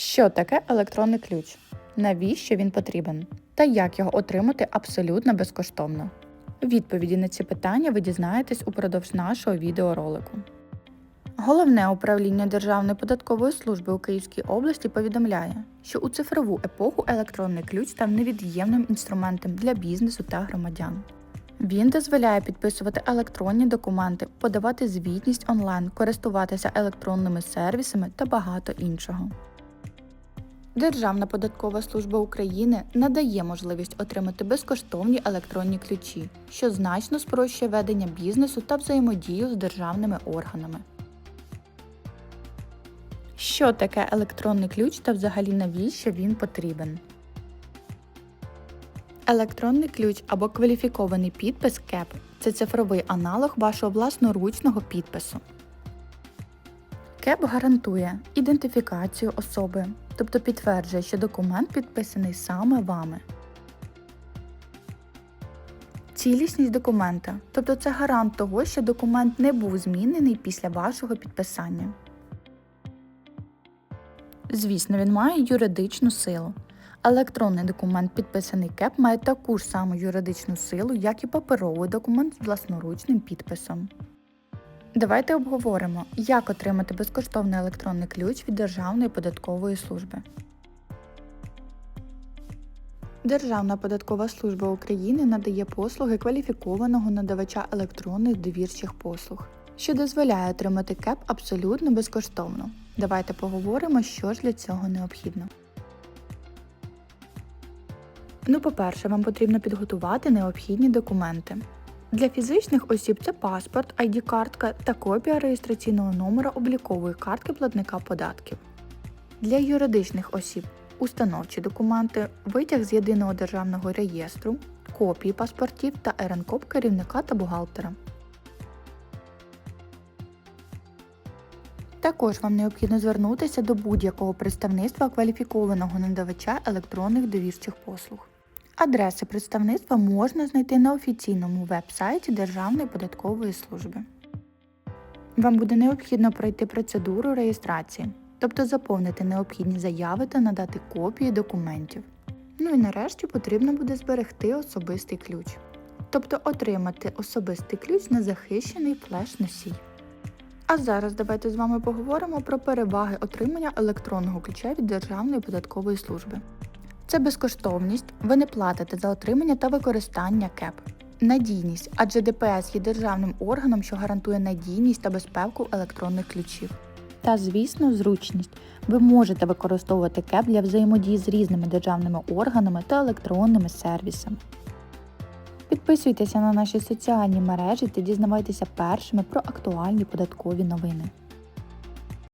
Що таке електронний ключ? Навіщо він потрібен? Та як його отримати абсолютно безкоштовно? Відповіді на ці питання ви дізнаєтесь упродовж нашого відеоролику. Головне управління Державної податкової служби у Київській області повідомляє, що у цифрову епоху електронний ключ став невід'ємним інструментом для бізнесу та громадян. Він дозволяє підписувати електронні документи, подавати звітність онлайн, користуватися електронними сервісами та багато іншого. Державна податкова служба України надає можливість отримати безкоштовні електронні ключі, що значно спрощує ведення бізнесу та взаємодію з державними органами. Що таке електронний ключ та взагалі навіщо він потрібен? Електронний ключ або кваліфікований підпис КЕП це цифровий аналог вашого власноручного підпису. КЕП гарантує ідентифікацію особи, тобто підтверджує, що документ підписаний саме вами. Цілісність документа, тобто це гарант того, що документ не був змінений після вашого підписання. Звісно, він має юридичну силу. Електронний документ, підписаний КЕП, має таку ж саму юридичну силу, як і паперовий документ з власноручним підписом. Давайте обговоримо, як отримати безкоштовний електронний ключ від Державної податкової служби. Державна податкова служба України надає послуги кваліфікованого надавача електронних довірчих послуг, що дозволяє отримати КЕП абсолютно безкоштовно. Давайте поговоримо, що ж для цього необхідно. Ну, по-перше, вам потрібно підготувати необхідні документи. Для фізичних осіб це паспорт, ID-картка та копія реєстраційного номера облікової картки платника податків. Для юридичних осіб установчі документи, витяг з єдиного державного реєстру, копії паспортів та РНКОП керівника та бухгалтера. Також вам необхідно звернутися до будь-якого представництва кваліфікованого надавача електронних довірчих послуг. Адреси представництва можна знайти на офіційному веб-сайті Державної податкової служби. Вам буде необхідно пройти процедуру реєстрації, тобто заповнити необхідні заяви та надати копії документів. Ну і нарешті потрібно буде зберегти особистий ключ, тобто отримати особистий ключ на захищений флеш-носій. А зараз давайте з вами поговоримо про переваги отримання електронного ключа від Державної податкової служби. Це безкоштовність, ви не платите за отримання та використання КЕП. Надійність, адже ДПС є державним органом, що гарантує надійність та безпеку електронних ключів. Та, звісно, зручність. Ви можете використовувати КЕП для взаємодії з різними державними органами та електронними сервісами. Підписуйтеся на наші соціальні мережі та дізнавайтеся першими про актуальні податкові новини.